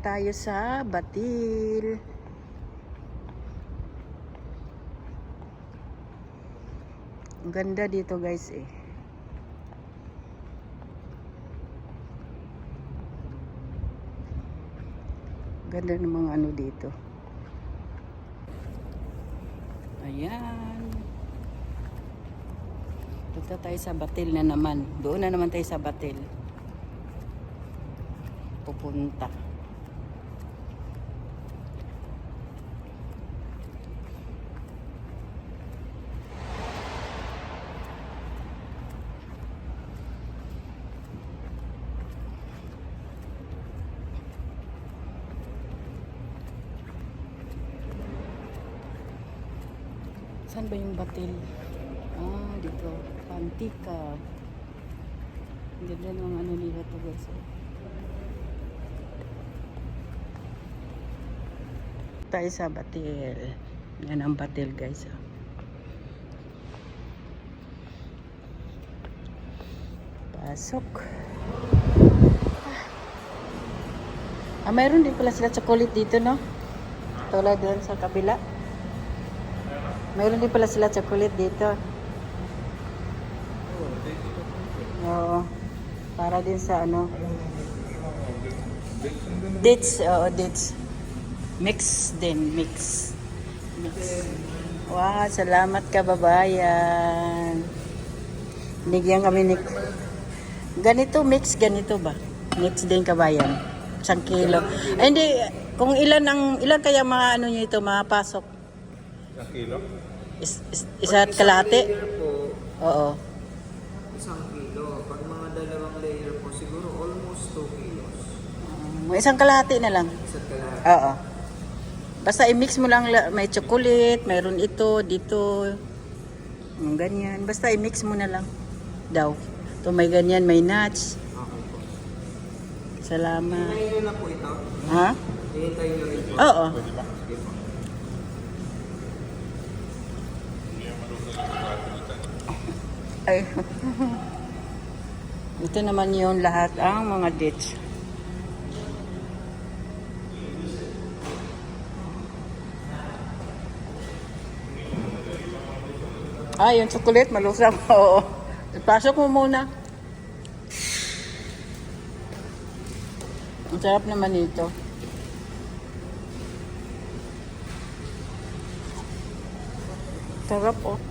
tayo sa Batil. Ang ganda dito guys eh. Ganda ng mga ano dito. Ayan. Punta tayo sa Batil na naman. Doon na naman tayo sa Batil. Pupunta. Saan ba yung batil? Ah, dito. Pantika. Ganda ng ano nila to guys. Tayo sa batil. Yan ang batil guys. oh. Pasok. Ah, mayroon din pala sila chocolate dito, no? Tulad doon sa kabila. Mayroon din pala sila chocolate dito. Oo. Para din sa ano. Dates, oo, dates. Mix din, mix. Mix. Wow, salamat ka babayan. Binigyan kami ni... Ganito, mix, ganito ba? Mix din kabayan. Isang kilo. Ay, hindi, kung ilan ang, ilan kaya mga ano nyo ito, mapasok? Isang kilo? Is, is, isa't kalahati? layer po, Oo. isang kilo. Pag mga dalawang layer po, siguro almost 2 kilos. Um, isang kalahati na lang. Isa't kalahati. Oo. Basta i-mix mo lang, la- may chocolate, mayroon ito, dito. Yung ganyan. Basta i-mix mo na lang. Daw. Ito may ganyan, may nuts. Okay po. Salamat. Hintayin nyo na po ito. Ha? Hihintayin nyo rin po. Oo. Pwede ba? Sige po. Hindi yan marunong yung pagkakalitan. Ay. Ito naman yung lahat ang mga dates. Ah, yung chocolate, malusang. Oo. Ipasok mo muna. Ang sarap naman ito. Sarap oh.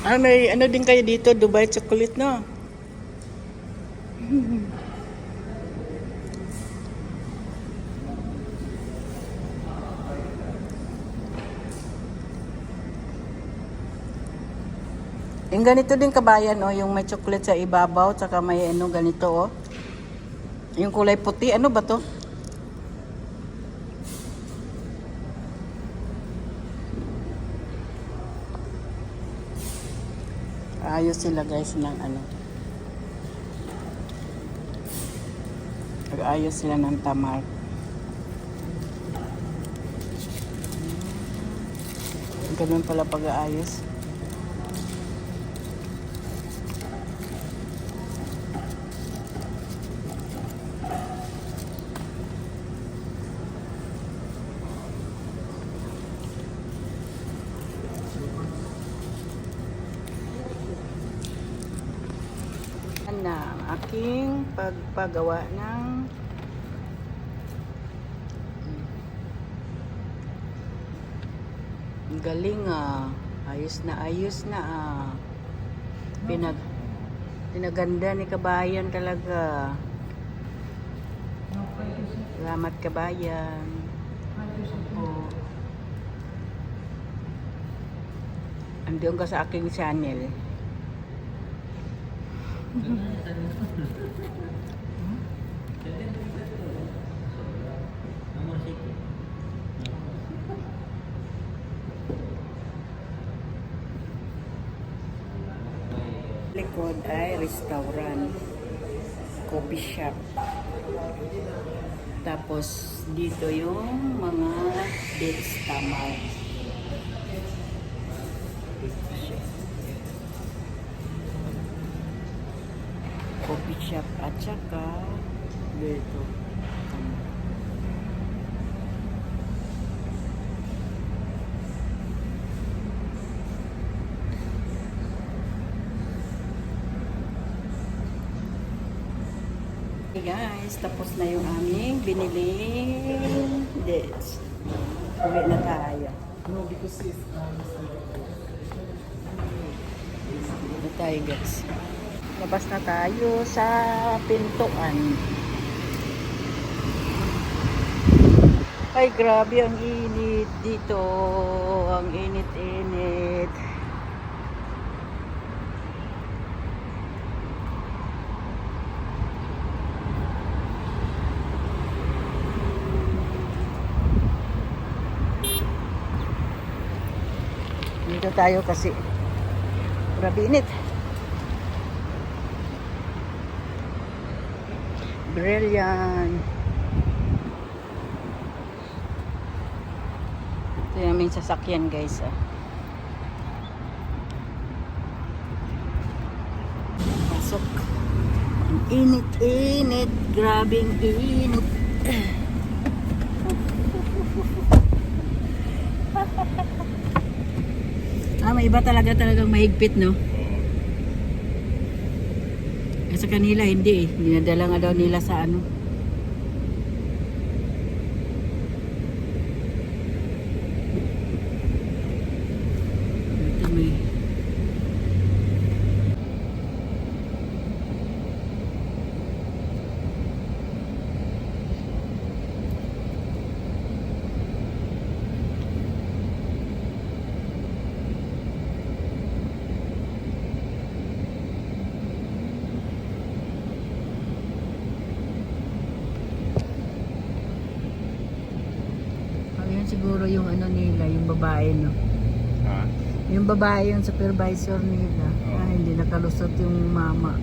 Ah, may ano din kayo dito, Dubai chocolate no? Yung ganito din kabayan, oh, yung may chocolate sa ibabaw, tsaka may ano ganito, oh. Yung kulay puti, ano ba to? Ayos sila guys ng ano. Nag-ayos sila ng tamar. Ganun pala pag-aayos. Na aking pagpagawa ng galing ah. Ayos na ayos na ah. Pinag pinaganda ni kabayan talaga. Salamat kabayan. Oh. Andiyon ka sa aking channel. Likod ay restaurant. Coffee shop. Tapos dito yung mga dates tamal. Coffee shop at saka dito. Hey guys, tapos na yung aming biniling dates. Uwi na tayo. No, because if Uwi na tayo guys. Labas na tayo sa pintuan. Ay, grabe ang init dito. Ang init-init. Dito tayo kasi grabe init. Brilliant. Ito yung sasakyan guys. Ah. Pasok. Ang init-init. Grabing init. Ah, may iba talaga talagang mahigpit, no? Eh, Sa kanila, hindi eh. Dinadala nga daw nila sa ano. Ito may... Ayan siguro yung ano nila, yung babae, no? Ha? Yung babae yung supervisor nila. Oo. Ah, hindi nakalusot yung mama.